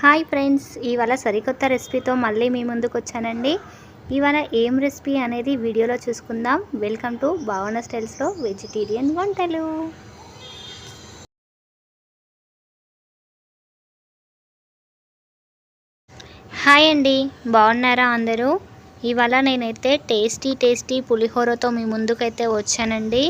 Hi friends ఇవాళ సరికొత్త రెసిపీతో మళ్ళీ మీ ముందుకు వచ్చానండి ఇవాళ ఏం రెసిపీ అనేది వీడియోలో చూసుకుందాం. వెల్కమ్ టు భావన స్టైల్స్లో వెజిటేరియన్ వంటలు. హాయ్ అండి బాగున్నారా అందరూ? ఇవాళ నేనైతే టేస్టీ టేస్టీ పులిహోరతో మీ ముందుకైతే వచ్చానండి.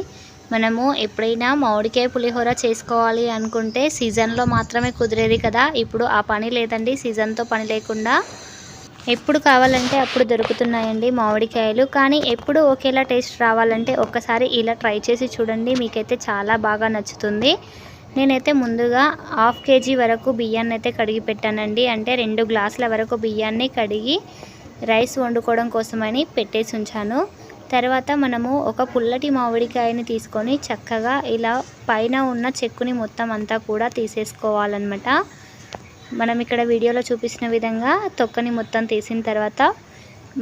మనము ఎప్పుడైనా మామిడికాయ పులిహోర చేసుకోవాలి అనుకుంటే సీజన్లో మాత్రమే కుదిరేది కదా. ఇప్పుడు ఆ పని లేదండి. సీజన్తో పని లేకుండా ఎప్పుడు కావాలంటే అప్పుడు దొరుకుతున్నాయండి మామిడికాయలు. కానీ ఎప్పుడు ఒకేలా టేస్ట్ రావాలంటే ఒక్కసారి ఇలా ట్రై చేసి చూడండి. మీకైతే చాలా బాగా నచ్చుతుంది. నేనైతే ముందుగా హాఫ్ కేజీ వరకు బియ్యాన్ని అయితే కడిగి పెట్టానండి. అంటే రెండు గ్లాసుల వరకు బియ్యాన్ని కడిగి రైస్ వండుకోవడం కోసమని పెట్టేసి ఉంచాను. తర్వాత మనము ఒక పుల్లటి మామిడికాయని తీసుకొని చక్కగా ఇలా పైన ఉన్న చెక్కుని మొత్తం అంతా కూడా తీసేసుకోవాలన్నమాట. మనం ఇక్కడ వీడియోలో చూపించిన విధంగా తొక్కని మొత్తం తీసిన తర్వాత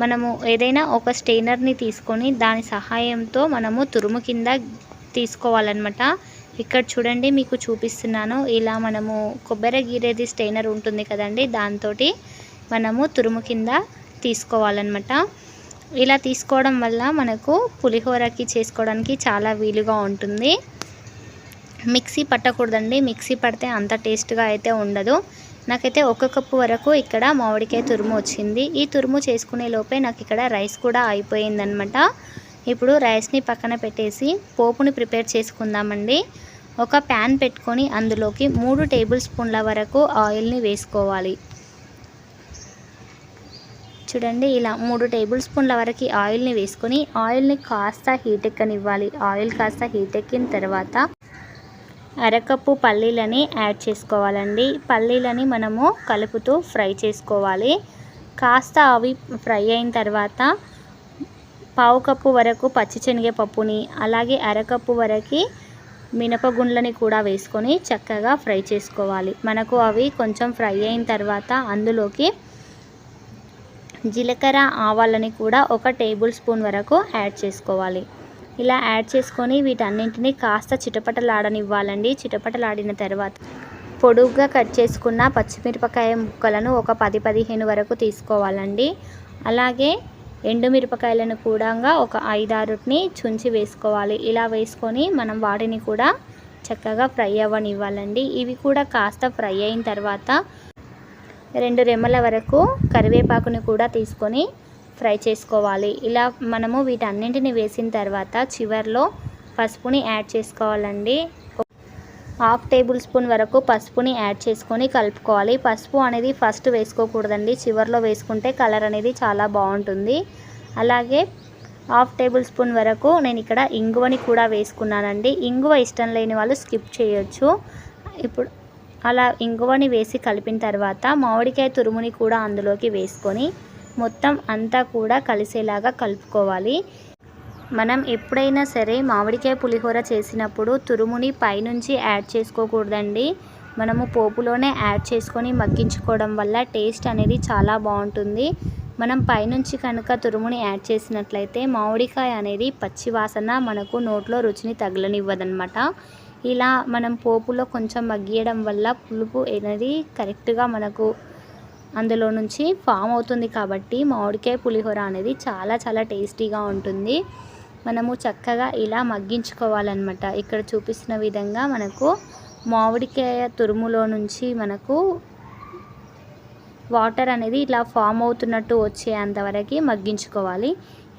మనము ఏదైనా ఒక స్టెయినర్ని తీసుకొని దాని సహాయంతో మనము తురుము కింద తీసుకోవాలన్నమాట. ఇక్కడ చూడండి మీకు చూపిస్తున్నాను. ఇలా మనము కొబ్బరి గీరేది స్టెయినర్ ఉంటుంది కదండి దాంతో మనము తురుము కింద తీసుకోవాలన్నమాట. ఇలా తీసుకోవడం వల్ల మనకు పులిహోరకి చేసుకోవడానికి చాలా వీలుగా ఉంటుంది. మిక్సీ పట్టకూడదండి. మిక్సీ పడితే అంత టేస్ట్గా అయితే ఉండదు. నాకైతే ఒక కప్పు వరకు ఇక్కడ మామిడికాయ తురుము వచ్చింది. ఈ తురుము చేసుకునే లోపే నాకు ఇక్కడ రైస్ కూడా అయిపోయిందనమాట ఇప్పుడు రైస్ని పక్కన పెట్టేసి పోపుని ప్రిపేర్ చేసుకుందామండి. ఒక ప్యాన్ పెట్టుకొని అందులోకి మూడు టేబుల్ స్పూన్ల వరకు ఆయిల్ని వేసుకోవాలి. చూడండి ఇలా మూడు టేబుల్ స్పూన్ల వరకు ఆయిల్ని వేసుకొని ఆయిల్ని కాస్త హీట్ ఎక్కనివ్వాలి. ఆయిల్ కాస్త హీట్ ఎక్కిన తర్వాత అరకప్పు పల్లీలని యాడ్ చేసుకోవాలండి. పల్లీలని మనము కలుపుతూ ఫ్రై చేసుకోవాలి. కాస్త అవి ఫ్రై అయిన తర్వాత పావు కప్పు వరకు పచ్చిశనగపప్పుని అలాగే అరకప్పు వరకు మినపగుండ్లని కూడా వేసుకొని చక్కగా ఫ్రై చేసుకోవాలి. మనకు అవి కొంచెం ఫ్రై అయిన తర్వాత అందులోకి జీలకర్ర ఆవాలని కూడా ఒక టేబుల్ స్పూన్ వరకు యాడ్ చేసుకోవాలి. ఇలా యాడ్ చేసుకొని వీటన్నింటినీ కాస్త చిటపటలాడనివ్వాలండి. చిటపటలాడిన తర్వాత పొడుగ్గా కట్ చేసుకున్న పచ్చిమిరపకాయ ముక్కలను ఒక పది పదిహేను వరకు తీసుకోవాలండి. అలాగే ఎండుమిరపకాయలను కూడా ఒక ఐదారుని చుంచి వేసుకోవాలి. ఇలా వేసుకొని మనం వాటిని కూడా చక్కగా ఫ్రై అవ్వనివ్వాలండి. ఇవి కూడా కాస్త ఫ్రై అయిన తర్వాత రెండు రెమ్మల వరకు కరివేపాకుని కూడా తీసుకొని ఫ్రై చేసుకోవాలి. ఇలా మనము వీటన్నింటిని వేసిన తర్వాత చివరిలో పసుపుని యాడ్ చేసుకోవాలండి. హాఫ్ టేబుల్ స్పూన్ వరకు పసుపుని యాడ్ చేసుకొని కలుపుకోవాలి. పసుపు అనేది ఫస్ట్ వేసుకోకూడదండి. చివరిలో వేసుకుంటే కలర్ అనేది చాలా బాగుంటుంది. అలాగే హాఫ్ టేబుల్ స్పూన్ వరకు నేను ఇక్కడ ఇంగువని కూడా వేసుకున్నానండి. ఇంగువ ఇష్టం లేని వాళ్ళు స్కిప్ చేయొచ్చు. ఇప్పుడు అలా ఇంగువని వేసి కలిపిన తర్వాత మామిడికాయ తురుముని కూడా అందులోకి వేసుకొని మొత్తం అంతా కూడా కలిసేలాగా కలుపుకోవాలి. మనం ఎప్పుడైనా సరే మామిడికాయ పులిహోర చేసినప్పుడు తురుముని పైనుంచి యాడ్ చేసుకోకూడదండి. మనము పోపులోనే యాడ్ చేసుకొని మగ్గించుకోవడం వల్ల టేస్ట్ అనేది చాలా బాగుంటుంది. మనం పైనుంచి కనుక తురుముని యాడ్ చేసినట్లయితే మామిడికాయ అనేది పచ్చి వాసన మనకు నోట్లో రుచిని తగలనివ్వదనమాట ఇలా మనం పోపులో కొంచెం మగ్గియడం వల్ల పులుపు అనేది కరెక్ట్గా మనకు అందులో నుంచి ఫామ్ అవుతుంది కాబట్టి మామిడికాయ పులిహోర అనేది చాలా చాలా టేస్టీగా ఉంటుంది. మనము చక్కగా ఇలా మగ్గించుకోవాలన్నమాట. ఇక్కడ చూపిస్తున్న విధంగా మనకు మామిడికాయ తురుములో నుంచి మనకు వాటర్ అనేది ఇలా ఫామ్ అవుతున్నట్టు వచ్చేంతవరకు మగ్గించుకోవాలి.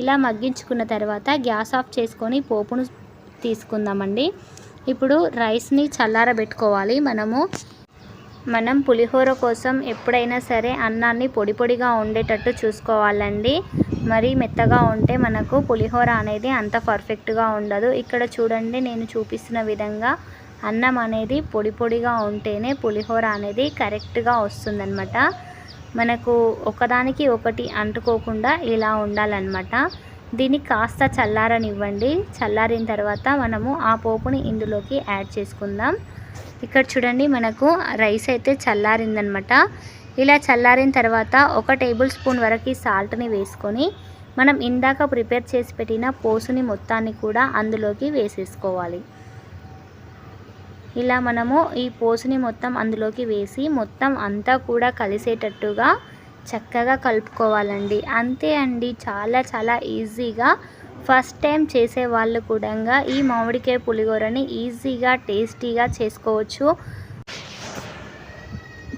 ఇలా మగ్గించుకున్న తర్వాత గ్యాస్ ఆఫ్ చేసుకొని పోపును తీసుకుందామండి. ఇప్పుడు రైస్ని చల్లారబెట్టుకోవాలి. మనము మనం పులిహోర కోసం ఎప్పుడైనా సరే అన్నాన్ని పొడి పొడిగా ఉండేటట్టు చూసుకోవాలండి. మరి మెత్తగా ఉంటే మనకు పులిహోర అనేది అంత పర్ఫెక్ట్గా ఉండదు. ఇక్కడ చూడండి నేను చూపిస్తున్న విధంగా అన్నం అనేది పొడి పొడిగా ఉంటేనే పులిహోర అనేది కరెక్ట్గా వస్తుందన్నమాట. మనకు ఒకదానికి ఒకటి అంటుకోకుండా ఇలా ఉండాలన్నమాట. దీన్ని కాస్త చల్లారనివ్వండి. చల్లారిన తర్వాత మనము ఆ పోపుని ఇందులోకి యాడ్ చేసుకుందాం. ఇక్కడ చూడండి మనకు రైస్ అయితే చల్లారిందనమాట. ఇలా చల్లారిన తర్వాత ఒక టేబుల్ స్పూన్ వరకు సాల్ట్ని వేసుకొని మనం ఇందాక ప్రిపేర్ చేసి పెట్టిన పోసుని మొత్తాన్ని కూడా అందులోకి వేసేసుకోవాలి. ఇలా మనము ఈ పోసుని మొత్తం అందులోకి వేసి మొత్తం అంతా కూడా కలిసేటట్టుగా చక్కగా కలుపుకోవాలండి. అంతే అండి చాలా చాలా ఈజీగా ఫస్ట్ టైం చేసే వాళ్ళు కూడా ఈ మామిడికాయ పులిహోరని ఈజీగా టేస్టీగా చేసుకోవచ్చు.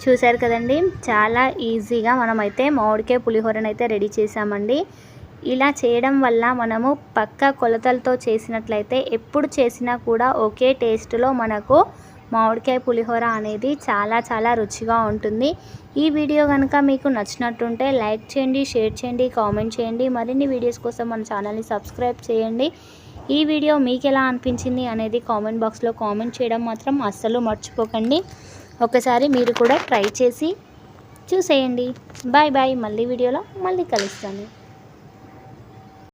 చూశారు కదండి చాలా ఈజీగా మనమైతే మామిడికాయ పులిహోరని అయితే రెడీ చేసామండి ఇలా చేయడం వల్ల మనము పక్క కొలతలతో చేసినట్లయితే ఎప్పుడు చేసినా కూడా ఒకే టేస్ట్లో మనకు మామిడికాయ పులిహోర అనేది చాలా చాలా రుచిగా ఉంటుంది. ఈ వీడియో కనుక మీకు నచ్చినట్టుంటే లైక్ చేయండి షేర్ చేయండి కామెంట్ చేయండి మరిన్ని వీడియోస్ కోసం మన ఛానల్ని సబ్స్క్రైబ్ చేయండి. ఈ వీడియో మీకు ఎలా అనిపించింది అనేది కామెంట్ బాక్స్లో కామెంట్ చేయడం మాత్రం అస్సలు మర్చిపోకండి. ఒకసారి మీరు కూడా ట్రై చేసి చూసేయండి. Bye bye. మళ్ళీ వీడియోలో మళ్ళీ కలుస్తాను.